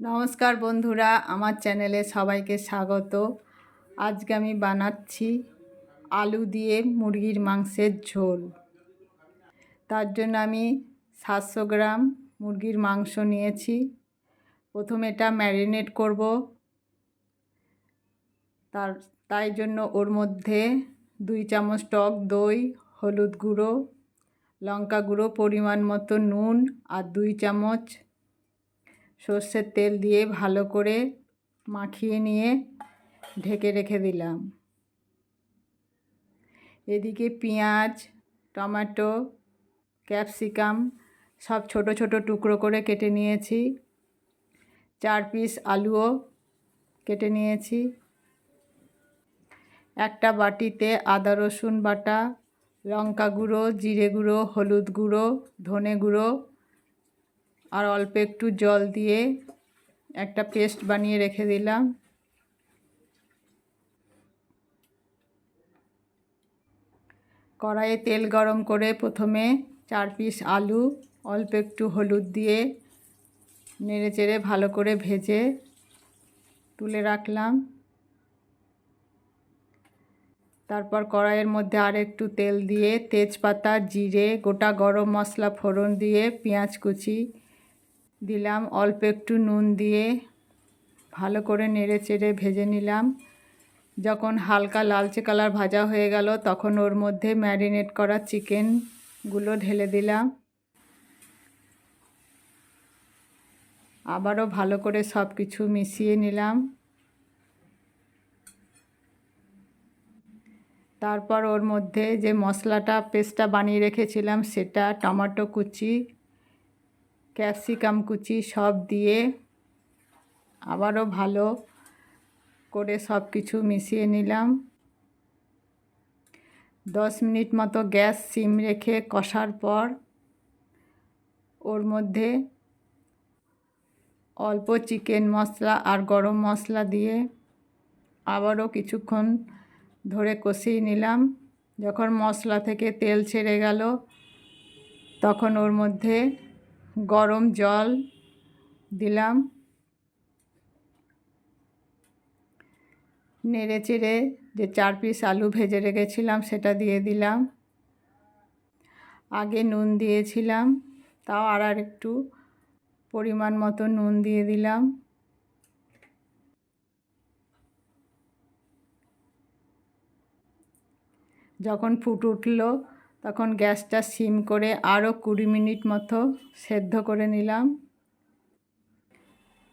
নমস্কার বন্ধুরা, আমার চ্যানেলে সবাইকে স্বাগত। আজকে আমি বানাচ্ছি আলু দিয়ে মুরগির মাংসের ঝোল। তার জন্য আমি সাতশো গ্রাম মুরগির মাংস নিয়েছি। প্রথমে এটা ম্যারিনেট করব। তার, তাই জন্য ওর মধ্যে দুই চামচ টক দই, হলুদ গুঁড়ো, লঙ্কা গুঁড়ো পরিমাণ মতো নুন আর দুই চামচ সর্ষের তেল দিয়ে ভালো করে মাখিয়ে নিয়ে ঢেকে রেখে দিলাম। এদিকে পেঁয়াজ, টমেটো, ক্যাপসিকাম সব ছোট ছোট টুকরো করে কেটে নিয়েছি। চার পিস আলুও কেটে নিয়েছি। একটা বাটিতে আদা, রসুন বাটা, লঙ্কা গুঁড়ো, জিরে গুঁড়ো, হলুদ গুঁড়ো, ধনে গুঁড়ো আর অল্প একটু জল দিয়ে একটা পেস্ট বানিয়ে রেখে দিলাম। কড়াইয়ে তেল গরম করে প্রথমে চার পিস আলু, অল্প একটু হলুদ দিয়ে নেড়ে চেড়ে ভালো করে ভেজে তুলে রাখলাম। তারপর কড়াইয়ের মধ্যে আর একটু তেল দিয়ে তেজপাতা, জিরে, গোটা গরম মশলা ফোড়ন দিয়ে পেঁয়াজ কুচি দিলাম, অল্প একটু নুন দিয়ে ভালো করে নেড়ে চেড়ে ভেজে নিলাম। যখন হালকা লালচে কালার ভাজা হয়ে গেল, তখন ওর মধ্যে ম্যারিনেট করা চিকেনগুলো ঢেলে দিলাম। আবারও ভালো করে সব কিছু মিশিয়ে নিলাম। তারপর ওর মধ্যে যে মশলাটা, পেস্টটা বানিয়ে রেখেছিলাম, সেটা টমেটো কুচি ক্যাপসিকাম কুচি সব দিয়ে আবারও ভালো করে সব কিছু মিশিয়ে নিলাম। দশ মিনিট মতো গ্যাস সিম রেখে কষার পর ওর মধ্যে অল্প চিকেন মশলা আর গরম মশলা দিয়ে আবারও কিছুক্ষণ ধরে কষিয়ে নিলাম। যখন মশলা থেকে তেল ছেড়ে গেল, তখন ওর মধ্যে গরম জল দিলাম। নেড়ে চেড়ে যে চার পিস আলু ভেজে রেখেছিলাম সেটা দিয়ে দিলাম। আগে নুন দিয়েছিলাম, তাও আর আর একটু পরিমাণ মতো নুন দিয়ে দিলাম। যখন ফুট উঠল তখন গ্যাসটা সিম করে আরও কুড়ি মিনিট মতো সেদ্ধ করে নিলাম।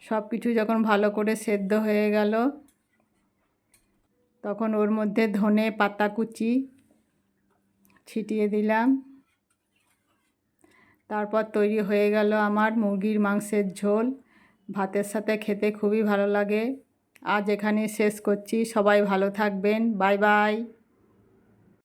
সব কিছু যখন ভালো করে সেদ্ধ হয়ে গেল, তখন ওর মধ্যে ধনে পাতা কুচি ছিটিয়ে দিলাম। তারপর তৈরি হয়ে গেল আমার মুরগির মাংসের ঝোল। ভাতের সাথে খেতে খুবই ভালো লাগে। আজ এখানে শেষ করছি। সবাই ভালো থাকবেন। Bye bye.